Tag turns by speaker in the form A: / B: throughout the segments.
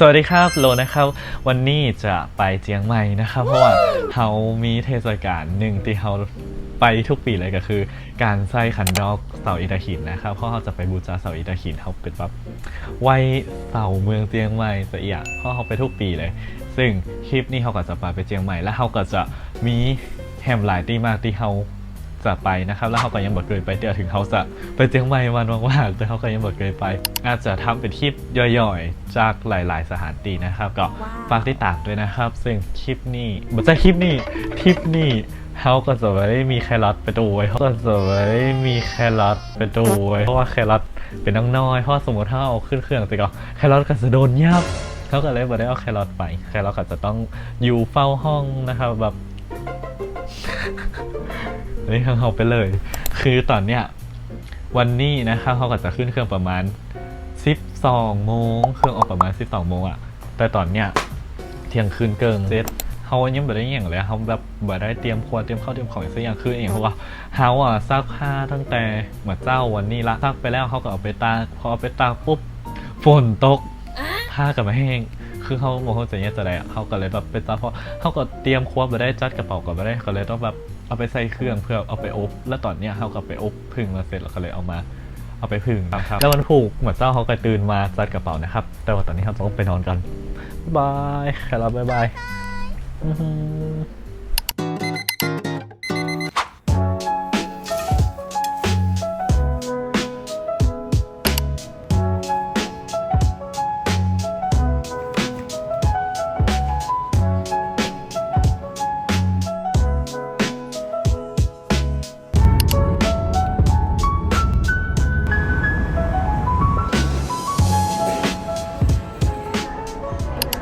A: สวัสดีครับโลนะครับ วันนี้จะไปเจียงใหม่นะครับ เพราะว่าเขามีเทศกาลหนึ่งที่เขาไปทุกปีเลยก็คือ การใส่ขันดอกเสาอิตาหินนะครับเพราะเขาจะไปบูชาเสาอิตาหินเขาเป็นแบบไหวเสาเมืองเจียงใหม่เสียเพราะเขาไปทุกปีเลย ซึ่งคลิปนี้เขาก็จะไปไปเจียงใหม่ แล้วเขาก็จะมีแฮมหลายที่มากที่เขา จะไปนะครับ แล้วเขาก็ยังบอกเคยไปเดี๋ยวถึงเขาจะไปเจียงใหม่วันว่างๆแต่เขาก็ยังบอกเคยไป อาจจะทำเป็นคลิปย่อยๆ จากหลาย ๆ สถานที่นะครับ ก็ฝากติดตามด้วยนะครับ ซึ่งคลิปนี้ไม่ใช่คลิปนี้คลิปนี้เขาก็จะไม่ได้มีแครอทไปดูไว้เขาก็จะไม่ได้มีแครอทไปดูไว้เพราะว่าแครอทเป็นน้องน้อยเพราะว่าสมมติถ้าเอาขึ้นเครื่องแต่ก็แครอทก็จะโดนยับเขาก็เลยไม่ได้เอาแครอทไปแครอทก็จะต้องอยู่เฝ้าห้องนะครับแบบ อันนี้เขาไปเลย คือตอนเนี้ยวันนี้นะครับเขาก็จะขึ้นเครื่องประมาณ 12โมงเครื่องออกประมาณ 12โมงอะแต่ตอนเนี้ยเที่ยงคืนเกินเซตเขายังไม่ได้อหย่างเลยเขาแบบบ่ได้เตรียมครัวเตรียมข้าวเตรียมของสักอย่างคือเองเพราะว่าเขาอะซักผ้าตั้งแต่เหมือนเจ้าวันนี้ละซักไปแล้วเขาก็เอาไปตากพอเอาไปตากปุ๊บฝนตกผ้ากับมาแห้ง คือเขาโมโหจะเนี่ยจะได้เขาก็เลยแบบไปตากเพราะเขาก็เตรียมครัวไปได้จัดกระเป๋ากับไปได้เขาเลยต้องแบบเอาไปใส่เครื่องเพื่อเอาไปอบแล้วตอนเนี้ยเขาก็ไปอบพึ่งมาเสร็จแล้วก็เลยเอามาเอาไปพึ่งครับแล้วมันผูกเหมือนเจ้าเขาก็ตื่นมาจัดกระเป๋านะครับ แต่ว่าตอนนี้เขาต้องไปนอนกันบายครับบายบาย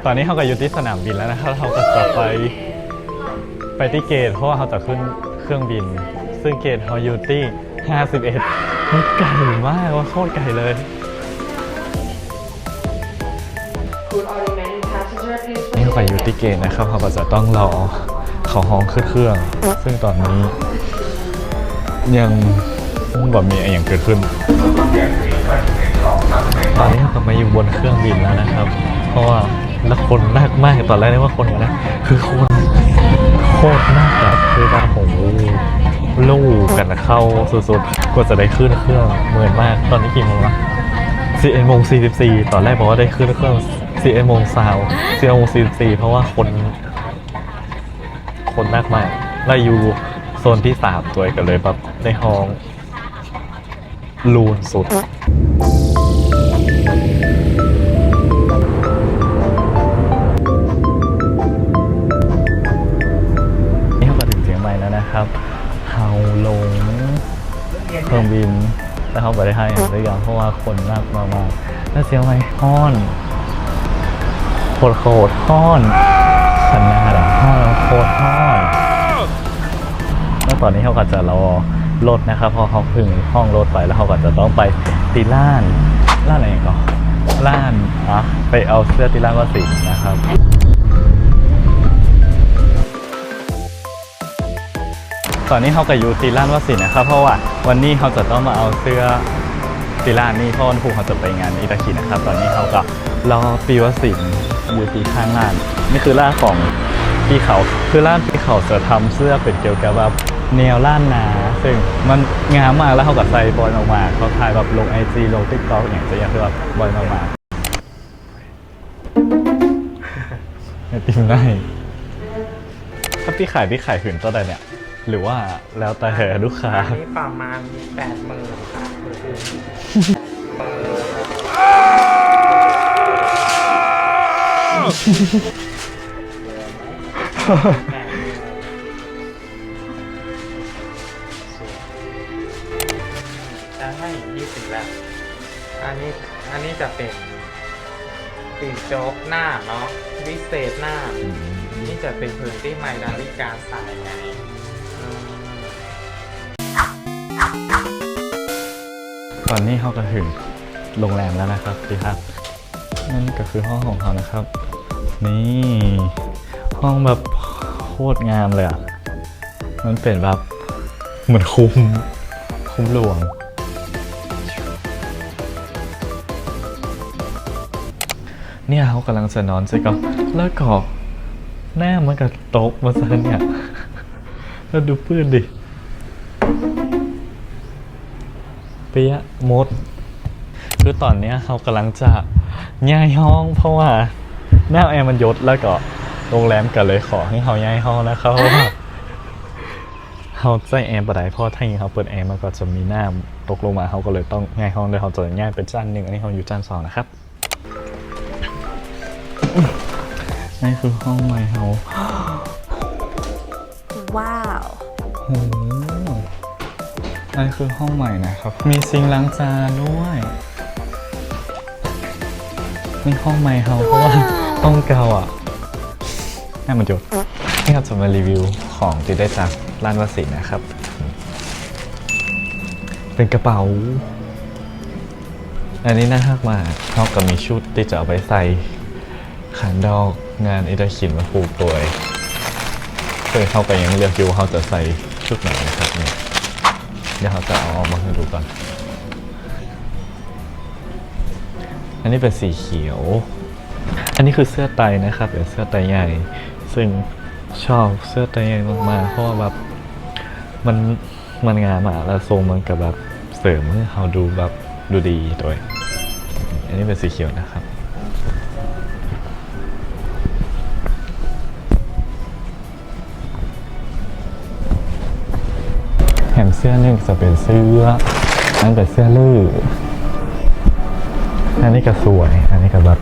A: ตอนนี้เขาก็อยู่ที่สนามบินแล้วนะครับเราก็จะไปไปที่เกตเพราะว่าเขาจะขึ้นเครื่องบิน ซึ่งเกตเขาอยู่ที่ 51มันไกลมากว่าโคตรไกลเลย นี่เขาไปอยู่ที่เกตนะครับเขาก็จะต้องรอเขาห้องขึ้นเครื่อง ซึ่งตอนนี้ ยังแบบมีอะไรอย่างเกิดขึ้น ตอนนี้เราก็มาอยู่บนเครื่องบินแล้วนะครับ เพราะว่า แล้วคนมากมากตอนแรกนึกว่าคนกันนะคือคนโคตรมากอะคือว่าโหลูกกันเข้าสุดๆกว่าจะได้ขึ้นเครื่องเหมือนมาก ตอนนี้กี่โมงละสี่เอ็โมงสี่สิบสี่ตอนแรกบอกว่าได้ขึ้นเครื่องสี่เอ็โมงสาวสี่โมงสี่สิบสี่เพราะว่าคน คนมากมากแล้วอยู่โซนที่สามตัวกันเลยแบบในห้องลูนสุด รื่องบินแต่เขาไปได้ให้ได้ยังเพราะว่าคนมากมากๆแล้วเชียงใหม่ฮ้อนโคตรโคตรฮ้อนขนาดอะฮ้อนโคตรฮ้อนแล้วตอนนี้เขาก็จะรอรถนะครับเพอเขาพึ่งห้องรถไปแล้วเขาก็จะต้องไปตีล้านล้านอะไรก่อนล้านอะไปเอาเสื้อตีล้านวสินนะครับ อนนี้เขากับยูตีลานวสินนะครับเพราะว่าวันนี้เขาจะต้องมาเอาเสื้อตีลานนี่เพราะวันพุธเขาจะไปงานอิตาคินะครับ ตอนนี้เขาก็รอปีวสินอยู่ที่ข้างงาน นี่คือร้านของพี่เขาคือร้านพี่เขาจะทำเสื้อเป็นเกี่ยวกับแบบแนวล้านนาซึ่งมันงามมากแล้วเขากับใส่บอลออกมาเขาถ่ายแบบลงไอจีลงติ๊กต็อกอย่างเงี้ยคือแบบบอลออกมาไอติมได้ถ้าพี่ขายพี่ขายหืนเท่าไหร่เนี่ย หรือว่าแล้วแต่ลูกค้า
B: อันนี้ประมาณแปดหมื่นค่ะจะให้ยี่สิบแล้ว อันนี้อันนี้จะเป็นปีกโจ๊กหน้าเนาะวิเศษหน้า นี่จะเป็นพื้นที่ใหม่นาฬิกาสายไง
A: อนนี้เขาก็ถึงโรงแรมแล้วนะครับพี่ครับ นั่นก็คือห้องของเขานะครับ นี่ห้องแบบโคตรงามเลยอะ มันเป็นแบบเหมือนคุ้มคุ้มหลวง เนี่ยเขากำลังจะนอนใช่ก็แล้วก็หน้ามันก็ตกมาซะเนี่ย แล้วดูปื้นดิ เปียะมด คือตอนเนี้ยเขากำลังจะย้ายห้อง เพราะว่าหน้าแอร์มันยศแล้วก็โรงแรมกันเลยขอให้เขาย้ายห้องนะครับเพราะว่าเขาใจแอร์บดได้เพราะถ้าอย่างเขาเปิดแอร์มันก็จะมีน้ำตกลงมาเขาก็เลยต้องย้ายห้องเลยเขาจะย้ายเป็นชั้นหนึ่งอันนี้เขาอยู่ชั้นสองนะครับนี่คือห้องใหม่เขา
C: ว้าว
A: โอ้โหอั นนี้คือห้องใหม่นะครับ มีซิงค์ล้างจานด้วยนี่ห้องใหม่เขาเพราะว่าห้องเก่าอะแม่มันจดนี่ครับจะมารีวิวของที่ได้จากร้านวสินนะครับ เป็นกระเป๋า อันนี้น่ารักมากเขาก็มีชุดที่จะเอาไปใส่ขันดอกงานอิตาขินมาผูกตัวเองเคยเข้าไปยังเลือกอยู่ว่าเขาจะใส่ชุดไหนนะครับเนี่ย เดี๋ยวเขาจะเอาออกมาให้ดูก่อน อันนี้เป็นสีเขียว อันนี้คือเสื้อไตนะครับเป็นเสื้อไตใหญ่ ซึ่งชอบเสื้อไตใหญ่มากๆ เพราะว่าแบบมันมันงามอะแล้วทรงมันกับแบบเสริมให้เขาดูแบบดูดีด้วย อันนี้เป็นสีเขียวนะครับ มเสื้อหนึ่งจะเป็นเสื้ออันเป็นเสื้อลืออันนี้ก็สวย อันนี้ก็แบบ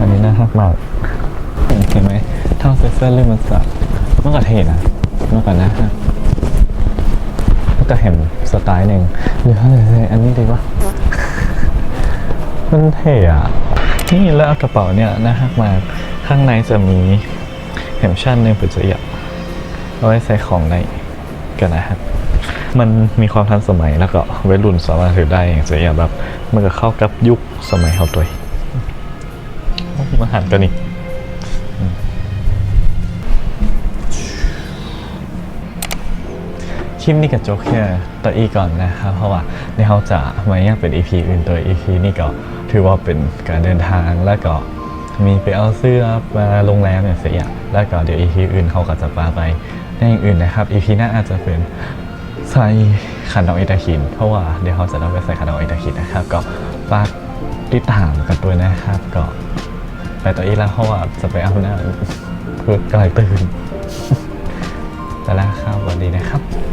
A: อันนี้น่ารักมากเห็นไหมถ้าเอาใส่เสื้อลือมันจะมันก็เท่นะมันก็นะฮะก็เห็นสไตล์หนึ่งหรือเขาจะใส่อันนี้ดีวะมันเท่อะนี่แล้วกระเป๋าเนี่ยน่ารักมากข้างในจะมีแฮมชั่นหนึ่งเพื่อจะอยากเอาไว้ใส่ของใน กันนะครับมันมีความทันสมัยแล้วก็วัยรุ่นสามารถถือได้อย่างเสียแบบมันก็เข้ากับยุคสมัยเขาตัวมาหันตัวนี้อืมคลิปนี้กับโจ๊กแค่ตัวอีก่อนนะครับ เพราะว่าในเขาจะมาแยังเป็น EP อื่นตัว EP นี่ก็ถือว่าเป็นการเดินทางแล้วก็มีไปเอาเสื้อมาโรงแรมอย่างเสียแล้วก็เดี๋ยว EP อื่นเขาก็จะพาไป ในอย่างอื่นนะครับ EP หน้าอาจจะเป็นใส่ขันดอกอิตาคิน เพราะว่าเดี๋ยวเขาจะต้องไปใส่ขันดอกอิตาคินนะครับ ก็ฝากติดตามกันด้วยนะครับ ก็ไปต่ออีกแล้วเพราะว่าจะไปเอาหน้าเพื่อกลายตื่นแต่ละครับสวัสดีนะครับ